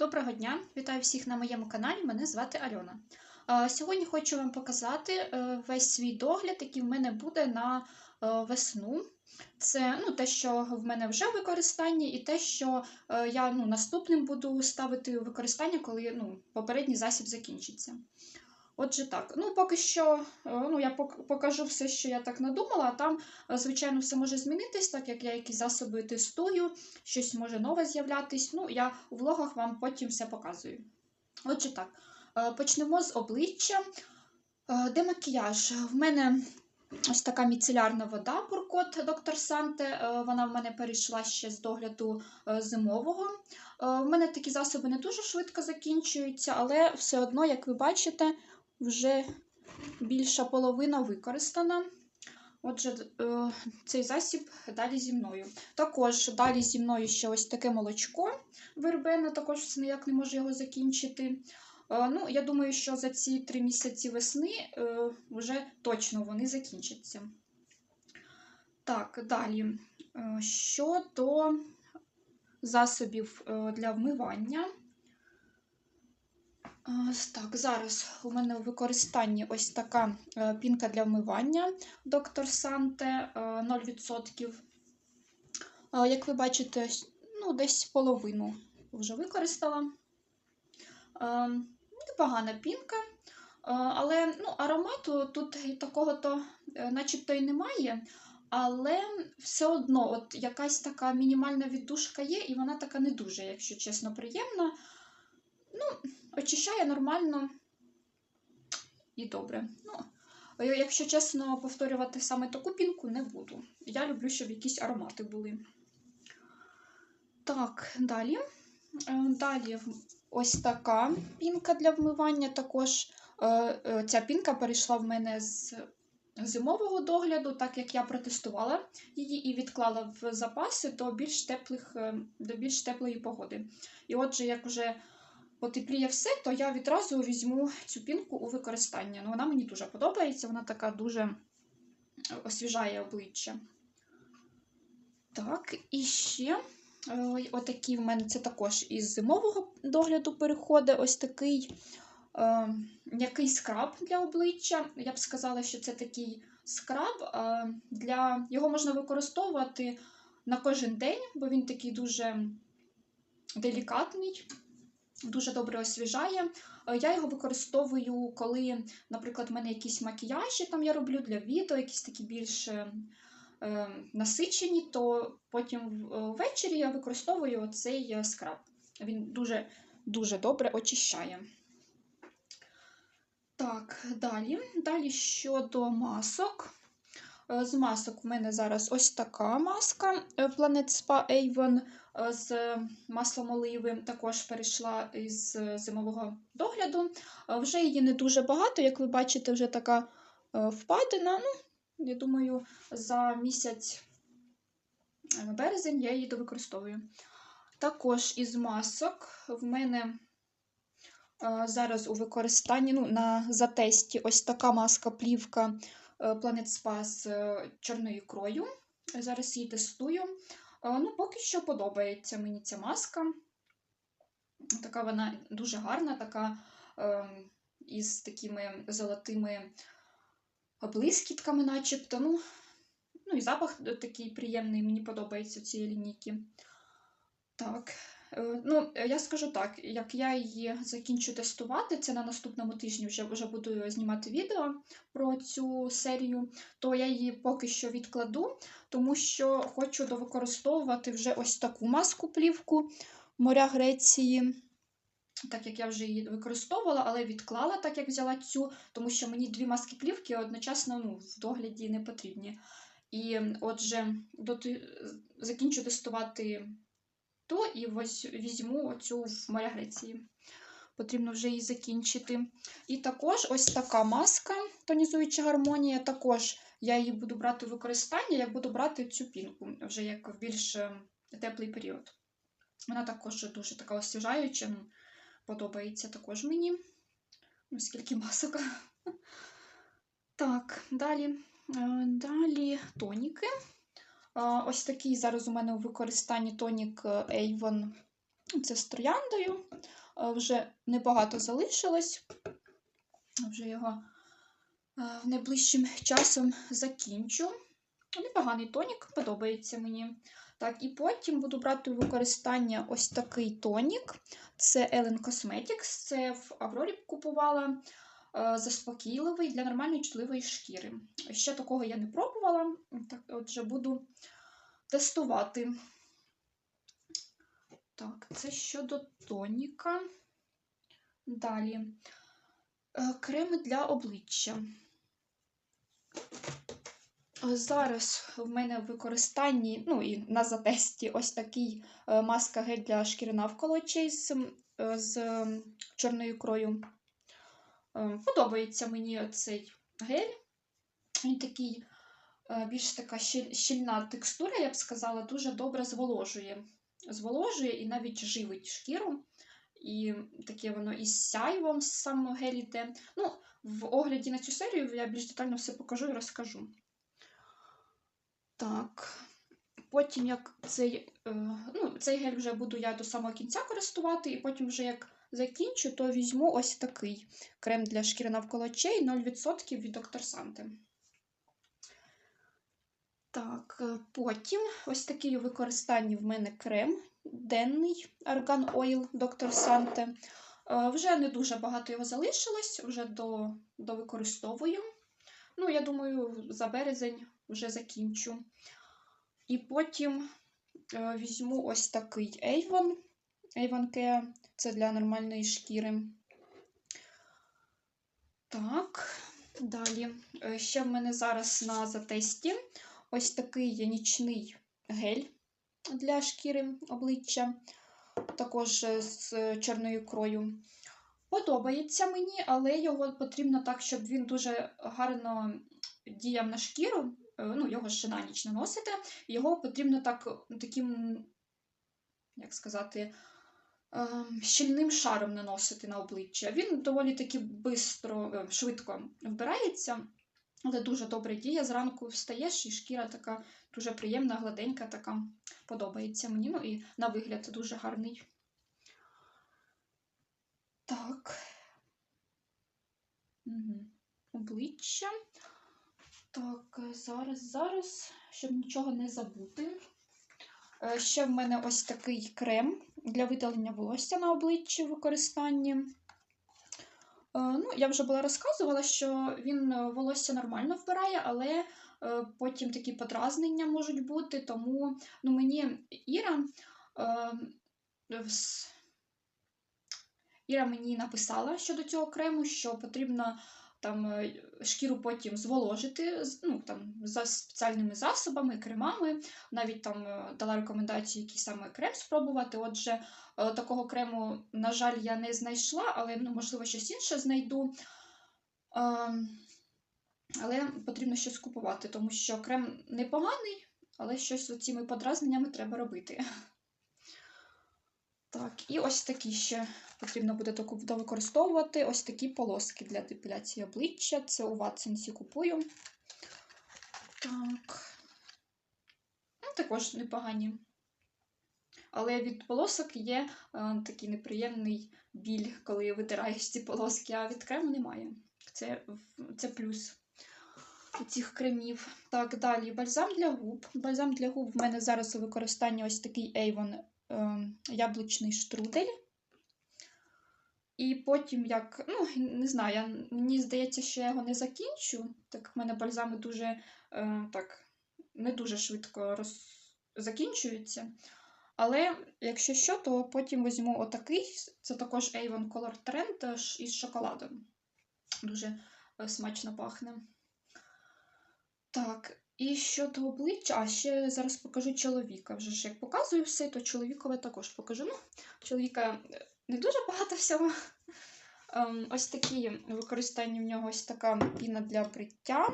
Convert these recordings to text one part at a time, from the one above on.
Доброго дня! Вітаю всіх на моєму каналі. Мене звати Альона. Е, Сьогодні хочу вам показати е, весь свій догляд, який в мене буде на е, весну. Це ну, те, що в мене вже в використанні, і те, що я ну, наступним буду ставити у використання, коли ну, попередній засіб закінчиться. Отже, так, ну поки що е, ну, я покажу все, що я так надумала, а там, е, звичайно, все може змінитись, так як я якісь засоби тестую, щось може нове з'являтись. Ну, я у влогах вам потім все показую. Отже, так, е, почнемо з обличчя. Де макіяж? В мене ось така міцелярна вода Буркот Доктор Санте. Вона в мене перейшла ще з догляду зимового. В мене такі засоби не дуже швидко закінчуються, але все одно, як ви бачите, вже більша половина використана. Отже, е, цей засіб далі зі мною. Також далі зі мною ще ось таке молочко вербене, також ніяк не можу його закінчити. Е, Ну, я думаю, що за ці три місяці весни е, вже точно вони закінчаться. Так, далі. Щодо засобів для вмивання. Так, зараз у мене у використанні ось така е, пінка для вмивання Доктор Санте е, 0%. Е, Як ви бачите, ну, десь половину вже використала. Е, Непогана пінка, але ну, аромату тут такого-то начебто і немає. Але все одно от якась така мінімальна віддушка є, і вона така не дуже, якщо чесно, приємна. Ну, очищає нормально і добре. Ну, якщо чесно, повторювати саме таку пінку не буду. Я люблю, щоб якісь аромати були. Так, далі. Е, Далі ось така пінка для вмивання. Також е, е, ця пінка перейшла в мене з зимового догляду, так як я протестувала її і відклала в запаси до більш теплих, до більш теплої погоди. І отже, як вже потепліє все, то я відразу візьму цю пінку у використання. Ну, вона мені дуже подобається, вона така дуже освіжає обличчя. Так, і ще е, отакий в мене це також із зимового догляду переходить ось такий е, м'який скраб для обличчя. Я б сказала, що це такий скраб. Е, для... Його можна використовувати на кожен день, бо він такий дуже делікатний, дуже добре освіжає. Е, Я його використовую, коли, наприклад, в мене якісь макіяжі там я роблю для відео, якісь такі більш е, е, насичені, то потім е, ввечері я використовую цей скраб. Він дуже, дуже добре очищає. Так, далі. Далі щодо масок. Е, З масок в мене зараз ось така маска е, Planet Spa Avon е, з маслом оливи. Також перейшла із зимового догляду. Вже її не дуже багато, як ви бачите, вже така впадина. Ну, я думаю, за місяць березень я її довикористовую. Також із масок в мене зараз у використанні ну, на затесті ось така маска плівка Planet Spa з е, чорною ікрою. Зараз її тестую. Е, Ну, поки що подобається мені ця маска. Така вона дуже гарна, така е, із такими золотими блискітками, начебто. Ну, ну і запах такий приємний, мені подобається цієї лінійки. Так. Е, Ну, я скажу так, як я її закінчу тестувати, це на наступному тижні вже, вже буду знімати відео про цю серію, то я її поки що відкладу, тому що хочу довикористовувати вже ось таку маску плівку моря Греції. Так як я вже її використовувала, але відклала, так як взяла цю, тому що мені дві маски плівки одночасно ну, в догляді не потрібні. І отже, доти... закінчу тестувати ту і візьму оцю в моря. Потрібно вже її закінчити. І також ось така маска тонізуюча гармонія. Також я її буду брати у використання, як буду брати цю пінку, вже як в більш е, теплий період. Вона також дуже така освіжаюча, ну, подобається також мені. Ну, скільки масок. Так, далі. Е, Далі тоніки. Ось такий зараз у мене у використанні тонік е, Avon Це з трояндою. Е, Вже небагато залишилось. Вже його е, найближчим часом закінчу. Непоганий тонік, подобається мені. Так, і потім буду брати у використання ось такий тонік. Це Ellen Cosmetics. Це в Аврорі купувала заспокійливий для нормальної чутливої шкіри. Ще такого я не пробувала, так, отже, буду тестувати. Так, це щодо тоніка. Далі Е, креми для обличчя. Е, Зараз в мене в використанні, ну і на затесті, ось такий е, маска гель для шкіри навколо очей з, е, з чорною ікрою. Е, Подобається мені цей гель. Він такий е, більш така щільна текстура, я б сказала, дуже добре зволожує. Зволожує і навіть живить шкіру. І таке воно із сяйвом сам гель іде. Ну, в огляді на цю серію я більш детально все покажу і розкажу. Так. Потім, як цей, е, ну, цей гель вже буду я до самого кінця користувати, і потім, вже як закінчу, то візьму ось такий крем для шкіри навколо очей 0% від Dr. Sante. Так, е, потім ось такий у використанні в мене крем денний Argan Oil Dr. Sante. Е, Вже не дуже багато його залишилось, вже до, довикористовую. Ну, я думаю, за березень вже закінчу. І потім е, візьму ось такий Avon. Avon. Це для нормальної шкіри. Так, далі. Е, Ще в мене зараз на затесті ось такий нічний гель для шкіри обличчя, також е, з чорною ікрою. Подобається мені, але його потрібно так, щоб він дуже гарно діяв на шкіру. Е, Ну, його ще на ніч наносити. Його потрібно так, таким, як сказати, щільним шаром наносити на обличчя. Він доволі таки бистро, е, швидко вбирається, але дуже добре діє. Зранку встаєш, і шкіра така дуже приємна, гладенька, така подобається мені. Ну і на вигляд дуже гарний. Так. Угу. Обличчя. Так, е, зараз, зараз, щоб нічого не забути. Е, Ще в мене ось такий крем для видалення волосся на обличчі в використанні. Е, Ну, я вже була розказувала, що він е, волосся нормально вбирає, але е, потім такі подразнення можуть бути. Тому ну, мені Іра, Іра мені написала щодо цього крему, що потрібно там е, шкіру потім зволожити ну, там, за спеціальними засобами, кремами. Навіть там е, дала рекомендацію, який саме крем спробувати. Отже, е, такого крему, на жаль, я не знайшла, але ну, можливо щось інше знайду. Ем, Але потрібно щось купувати, тому що крем непоганий, але щось з цими подразненнями треба робити. Так, і ось такі ще потрібно буде довикористовувати. Ось такі полоски для депіляції обличчя. Це у Ватсенсі купую. Так. Ну, також непогані. Але від полосок є е, такий неприємний біль, коли витираєш ці полоски, а від крему немає. Це, це плюс цих кремів. Так, далі бальзам для губ. Бальзам для губ в мене зараз у використанні ось такий Avon яблучний штрудель. І потім, як, ну, не знаю, я, мені здається, що я його не закінчу, так в мене бальзами дуже е, так, не дуже швидко роз... закінчуються. Але якщо що, то потім візьму отакий. Це також Avon Color Trend е, із шоколадом. Дуже е, смачно пахне. Так, і щодо обличчя, а ще зараз покажу чоловіка. Вже ж як показую все, то чоловікове також покажу. Ну, чоловіка е, не дуже багато всього. Ем, Ось такі використання в нього ось така піна для бриття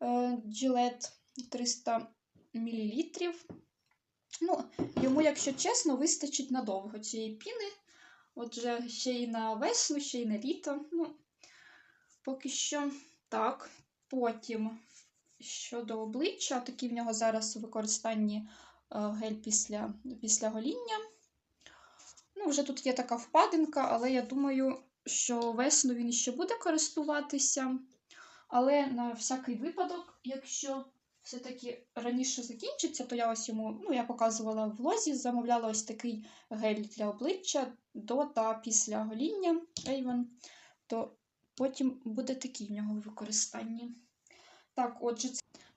Gillette 300 мл. Ну, йому, якщо чесно, вистачить надовго цієї піни. Отже, ще й на весну, ще й на літо. Ну, поки що так. Потім щодо обличчя, такий в нього зараз у використанні е, гель після, після гоління. Ну, вже тут є така впадинка, але я думаю, що весну він ще буде користуватися. Але на всякий випадок, якщо все-таки раніше закінчиться, то я ось йому, ну, я показувала в лозі, замовляла ось такий гель для обличчя до та після гоління Avon, то потім буде такий в нього в використанні. Так, отже,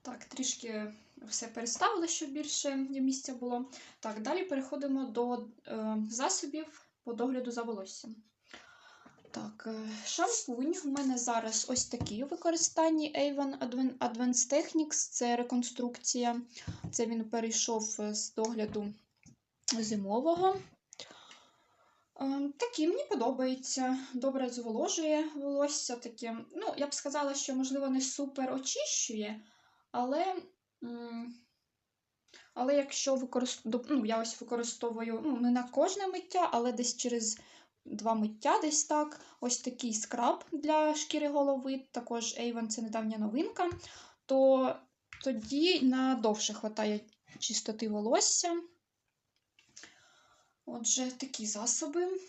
так, трішки все переставила, щоб більше місця було. Так, далі переходимо до е, засобів по догляду за волоссям. Так, е, шампунь у мене зараз ось такий у використанні Avon Advanced Techniques. Це реконструкція. Це він перейшов з догляду зимового. Е, Такий мені подобається. Добре зволожує волосся таке. Ну, я б сказала, що, можливо, не супер очищує, але. Але якщо використовую, ну, я ось використовую ну, не на кожне миття, але десь через два миття, десь так. Ось такий скраб для шкіри голови, також Avon це недавня новинка, то тоді на довше хватає чистоти волосся. Отже, такі засоби. Е,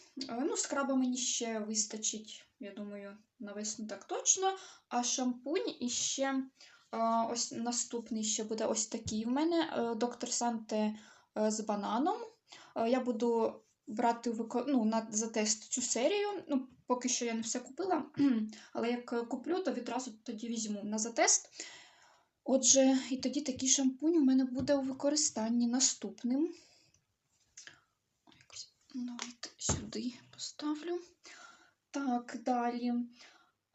Ну, скраба мені ще вистачить, я думаю, на весну так точно. А шампунь іще е, ось наступний ще буде ось такий в мене доктор Санте е, з бананом. Е, Я буду брати ну, на, за тест цю серію. Ну, поки що я не все купила, але як е, куплю, то відразу тоді візьму на затест. Отже, і тоді такий шампунь у мене буде у використанні наступним. Якось Давайте сюди поставлю. Так, далі.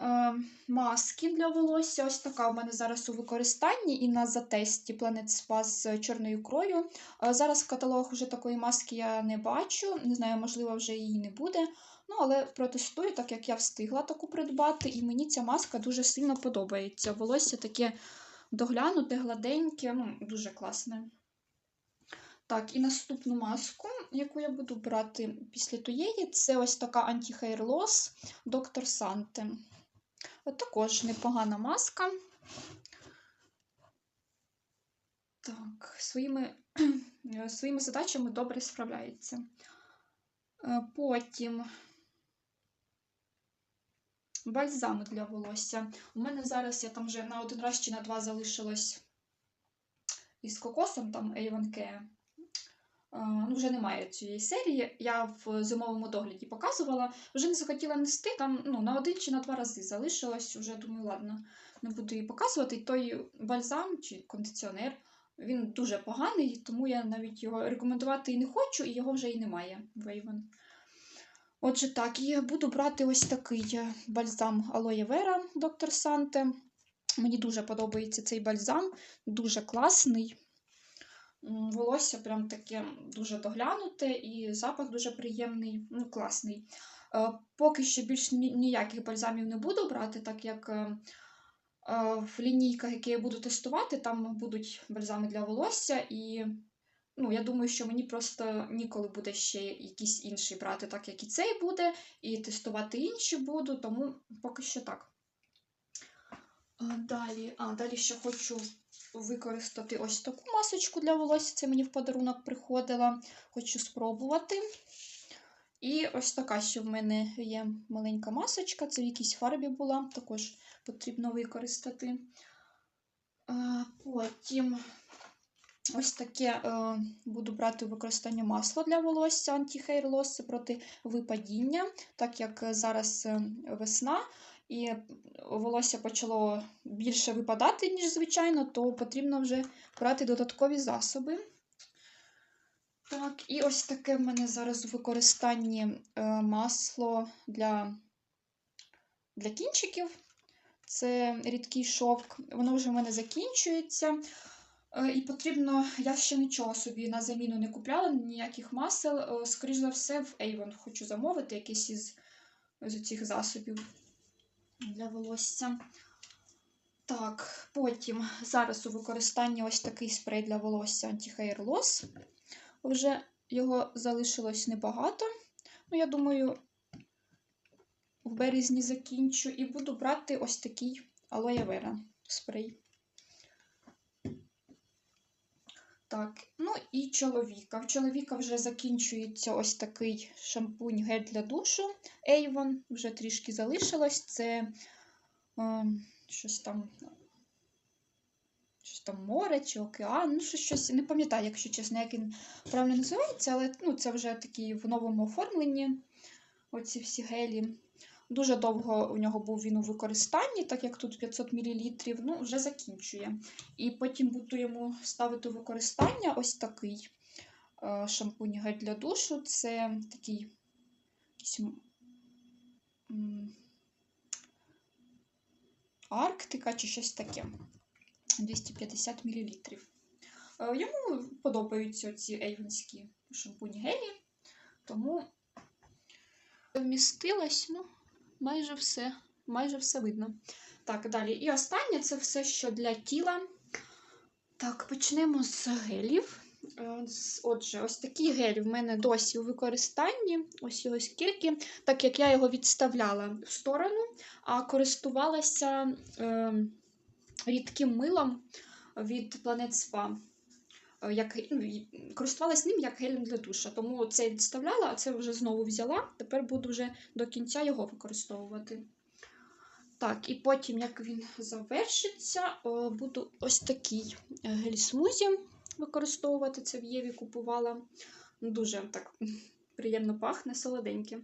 Е, маски для волосся. Ось така у мене зараз у використанні і на затесті Planet Spa з чорною ікрою. Е, зараз в каталогах вже такої маски я не бачу. Не знаю, можливо, вже її не буде. Ну, але протестую, так як я встигла таку придбати, і мені ця маска дуже сильно подобається. Волосся таке доглянуте, гладеньке, ну, дуже класне. Так, і наступну маску, яку я буду брати після тієї, це ось така Anti-Hair Loss Dr. Sante. Також непогана маска. Так, своїми, своїми задачами добре справляється. Е, Потім бальзами для волосся. У мене зараз я там вже на один раз чи на два залишилось із кокосом, там Avon Care. Е, Ну, вже немає цієї серії. Я в зимовому догляді показувала. Вже не захотіла нести, там ну, на один чи на два рази залишилось. Уже думаю, ладно, не буду її показувати. Той бальзам чи кондиціонер, він дуже поганий, тому я навіть його рекомендувати і не хочу, і його вже і немає в Avon. Отже, так, і буду брати ось такий бальзам Aloe Vera Dr. Sante. Мені дуже подобається цей бальзам, дуже класний. Волосся прям таке дуже доглянуте і запах дуже приємний, ну, класний. Е, Поки що більш ніяких бальзамів не буду брати, так як е, е, в лінійках, які я буду тестувати, там будуть бальзами для волосся, і ну, я думаю, що мені просто ніколи буде ще якийсь інший брати, так як і цей буде, і тестувати інші буду, тому поки що так. Далі, а, далі ще хочу використати ось таку масочку для волосся. Це мені в подарунок приходила. Хочу спробувати. І ось така ще в мене є маленька масочка. Це в якійсь фарбі була, також потрібно використати. Потім ось таке е, буду брати використання масло для волосся Anti-Hair Loss це проти випадіння, так як зараз е, весна і волосся почало більше випадати, ніж звичайно, то потрібно вже брати додаткові засоби. Так, і ось таке в мене зараз у використанні е, масло для, для кінчиків. Це рідкий шовк, воно вже в мене закінчується. Е, І потрібно, я ще нічого собі на заміну не купляла, ніяких масел. Е, Скоріш за все, в Avon хочу замовити якийсь із, з цих засобів для волосся. Так, потім зараз у використанні ось такий спрей для волосся Anti-Hair Loss. Вже його залишилось небагато. Ну, я думаю, в березні закінчу і буду брати ось такий Aloe Vera спрей. Так, ну і чоловіка. В чоловіка вже закінчується ось такий шампунь гель для душу Avon. Вже трішки залишилось. Це е, щось там. Щось там море чи океан, ну щось, щось не пам'ятаю, якщо чесно, як він правильно називається, але ну, це вже такі в новому оформленні. Оці всі гелі. Дуже довго у нього був він у використанні, так як тут 500 мл, ну, вже закінчує. І потім буду йому ставити у використання ось такий е, шампунь гель для душу. Це такий Арктика чи щось таке. 250 мл. Йому подобаються ці ейвенські шампунь гелі, тому вмістилась, ну, майже все, майже все видно. Так, далі. І останнє це все, що для тіла. Так, почнемо з гелів. Е, Отже, ось такий гель в мене досі у використанні. Ось його скільки, так як я його відставляла в сторону, а користувалася е, рідким милом від Planet Spa. Е, Як, ну, користувалась ним як гелем для душа. Тому це відставляла, а це вже знову взяла. Тепер буду вже до кінця його використовувати. Так, і потім, як він завершиться, буду ось такий е, гель-смузі використовувати. Це в Єві купувала. Дуже так приємно пахне, солоденьке.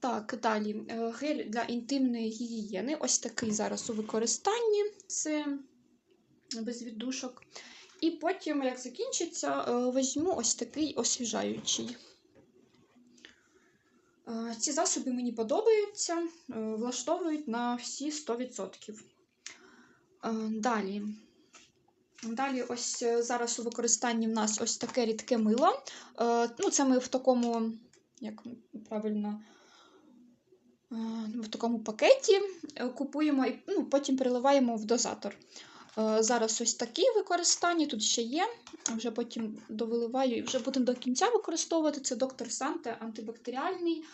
Так, далі е, гель для інтимної гігієни. Ось такий зараз у використанні. Це без віддушок. І потім, як закінчиться, е, візьму ось такий освіжаючий. Е, Ці засоби мені подобаються, е, влаштовують на всі 100%. Е, Далі. Далі, ось зараз у використанні в нас ось таке рідке мило. Ну, це ми в такому, як правильно, в такому пакеті купуємо і ну, потім переливаємо в дозатор. Е, Зараз ось такі використання, тут ще є. Вже потім довиливаю і вже будемо до кінця використовувати. Це доктор Санте антибактеріальний.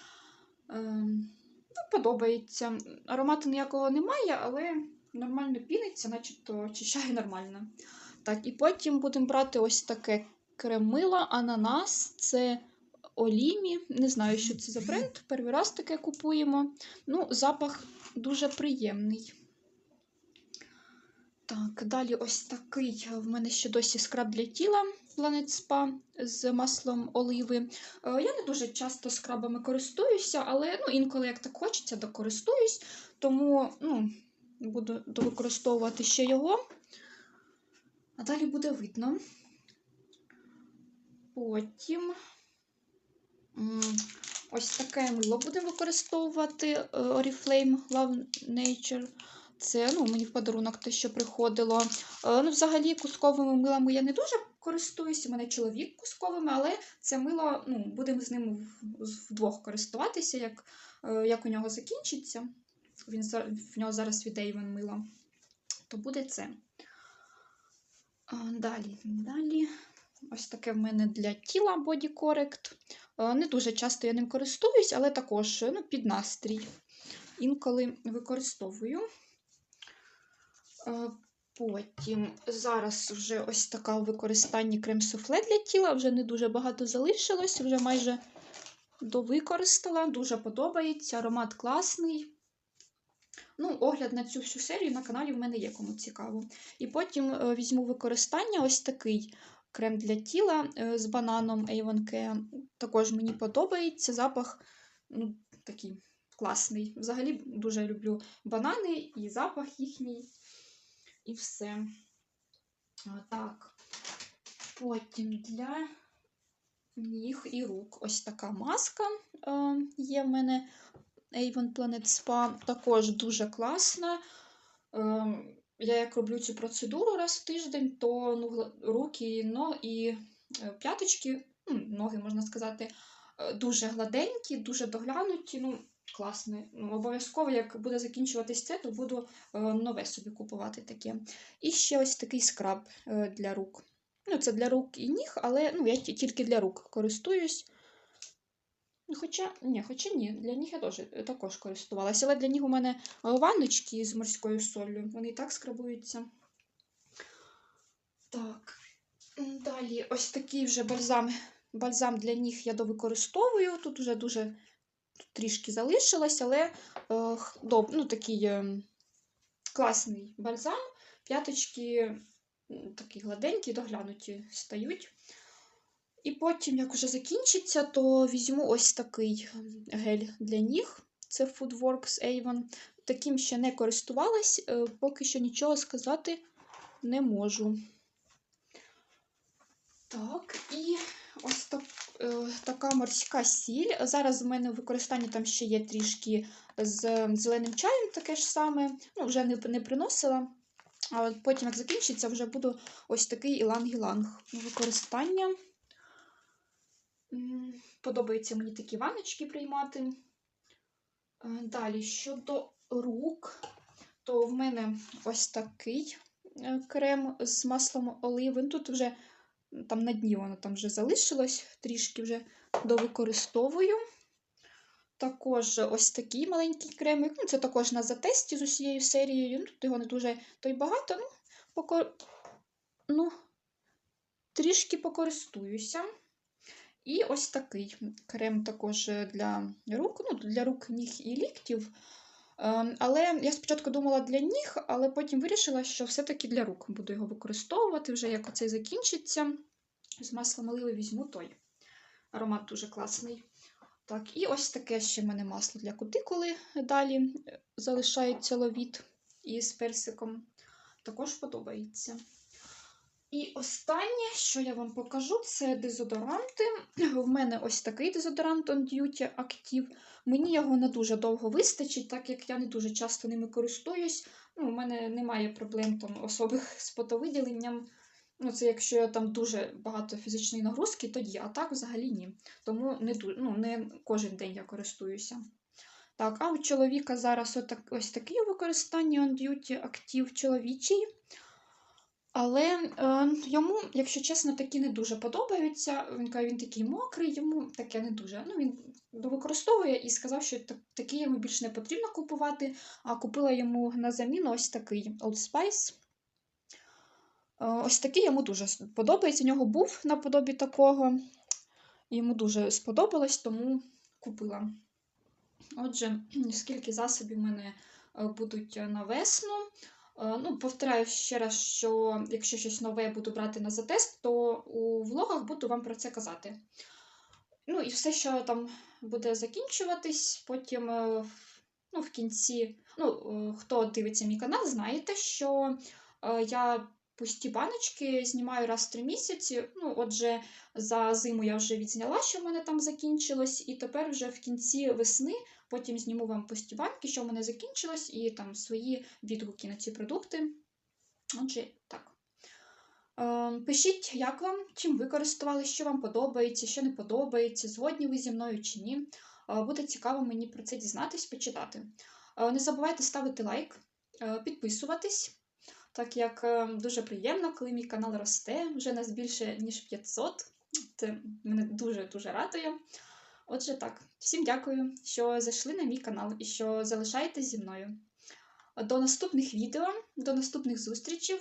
Ем, Ну, подобається. Аромату ніякого немає, але нормально піниться, начебто очищає нормально. Так, і потім будемо брати ось таке кремило, ананас, це Олімі. Не знаю, що це за бренд. Перший раз таке купуємо. Ну, запах дуже приємний. Так, далі ось такий в мене ще досі скраб для тіла Planet Spa з маслом оливи. Е, Я не дуже часто скрабами користуюся, але ну, інколи як так хочеться, то користуюсь, тому ну, буду використовувати ще його. А далі буде видно. Потім ось таке мило будемо використовувати е, Oriflame Love Nature. Це ну, мені в подарунок те, що приходило. Е, Ну, взагалі, кусковими милами я не дуже користуюся. У мене чоловік кусковими, але це мило, ну, будемо з ним вдвох користуватися, як, е, як у нього закінчиться. Він, в нього зараз від мило. То буде це. Далі, далі. Ось таке в мене для тіла Body Correct. Е, Не дуже часто я ним користуюсь, але також ну, під настрій. Інколи використовую. Е, Потім зараз вже ось така у використанні крем-суфле для тіла. Вже не дуже багато залишилось, вже майже довикористала. Дуже подобається, аромат класний. Ну, огляд на цю всю серію на каналі в мене є, кому цікаво. І потім е, візьму використання ось такий крем для тіла е, з бананом Avon Care. Також мені подобається запах ну, такий класний. Взагалі дуже люблю банани і запах їхній. І все. Так. Потім для ніг і рук ось така маска е, є в мене Avon Planet Spa. Також дуже класна. Е, я як роблю цю процедуру раз в тиждень, то ну, руки, но і е, п'яточки, ну, ноги, можна сказати, е, дуже гладенькі, дуже доглянуті. Ну, класне. Ну, обов'язково, як буде закінчуватись це, то буду е, нове собі купувати таке. І ще ось такий скраб е, для рук. Ну, це для рук і ніг, але ну, я тільки для рук користуюсь. Ну, Хоча, ні, хоча ні, для ніг я теж, е, також користувалася, але для ніг у мене ванночки з морською солью, вони і так скрабуються. Так. Далі ось такий вже бальзам, бальзам для ніг я довикористовую. Тут вже дуже тут трішки залишилось, але е, ну, такий е, класний бальзам. П'яточки такі гладенькі, доглянуті стають. І потім, як вже закінчиться, то візьму ось такий гель для ніг. Це Foodworks Avon. Таким ще не користувалась, е, поки що нічого сказати не можу. Так, і ось так, така морська сіль. Зараз в мене в використанні там ще є трішки з зеленим чаєм, таке ж саме. Ну, вже не, не приносила. Але потім, як закінчиться, вже буду ось такий іланг-іланг використання. Подобається мені такі ваночки приймати. Е, Далі, щодо рук, то в мене ось такий е, крем з маслом оливи. Ну, Тут вже там на дні воно там вже залишилось, трішки вже довикористовую. Також ось такий маленький кремик. Ну, це також на затесті з усією серією. Ну, Тут його не дуже то й багато. Ну, поко... ну, трішки покористуюся. І ось такий крем також для рук, ну, для рук, ніг і ліктів. Ем, Але я спочатку думала для ніг, але потім вирішила, що все-таки для рук буду його використовувати, вже як оцей закінчиться. З маслом оливи візьму той. Аромат дуже класний. Так, і ось таке ще в мене масло для кутикули. Далі е, залишається ловіт із персиком. Також подобається. І останнє, що я вам покажу, це дезодоранти. В мене ось такий дезодорант On Duty Active. Мені його не дуже довго вистачить, так як я не дуже часто ними користуюсь. Ну, У мене немає проблем там особих з потовиділенням. Ну, це якщо я там дуже багато фізичної нагрузки, тоді, а так взагалі ні. Тому не, ну, не кожен день я користуюся. Так, а у чоловіка зараз отак, ось такий у використанні On Duty Active чоловічий. Але е, йому, якщо чесно, такі не дуже подобаються. Він каже, він такий мокрий, йому таке не дуже. Ну, він використовує і сказав, що так, такий йому більше не потрібно купувати, а купила йому на заміну ось такий Old Spice. Е, ось такий йому дуже подобається. У нього був наподобі такого. Йому дуже сподобалось, тому купила. Отже, скільки засобів в мене е, будуть на весну. Е, Ну, повторяю ще раз, що якщо щось нове я буду брати на затест, то у влогах буду вам про це казати. Ну, і все, що там буде закінчуватись, потім е, ну, в кінці, ну, е, хто дивиться мій канал, знаєте, що я пусті баночки знімаю раз в три місяці. Ну, отже, за зиму я вже відзняла, що в мене там закінчилось, і тепер вже в кінці весни потім зніму вам пусті банки, що в мене закінчилось, і там свої відгуки на ці продукти. Отже, так. Е, Пишіть, як вам, чим ви користувалися, що вам подобається, що не подобається, згодні ви зі мною чи ні. Е, Буде цікаво мені про це дізнатись, почитати. Е, Не забувайте ставити лайк, підписуватись, так як дуже приємно, коли мій канал росте, вже нас більше, ніж 500. Це мене дуже-дуже радує. Отже, так, всім дякую, що зайшли на мій канал і що залишаєтесь зі мною. До наступних відео, до наступних зустрічей.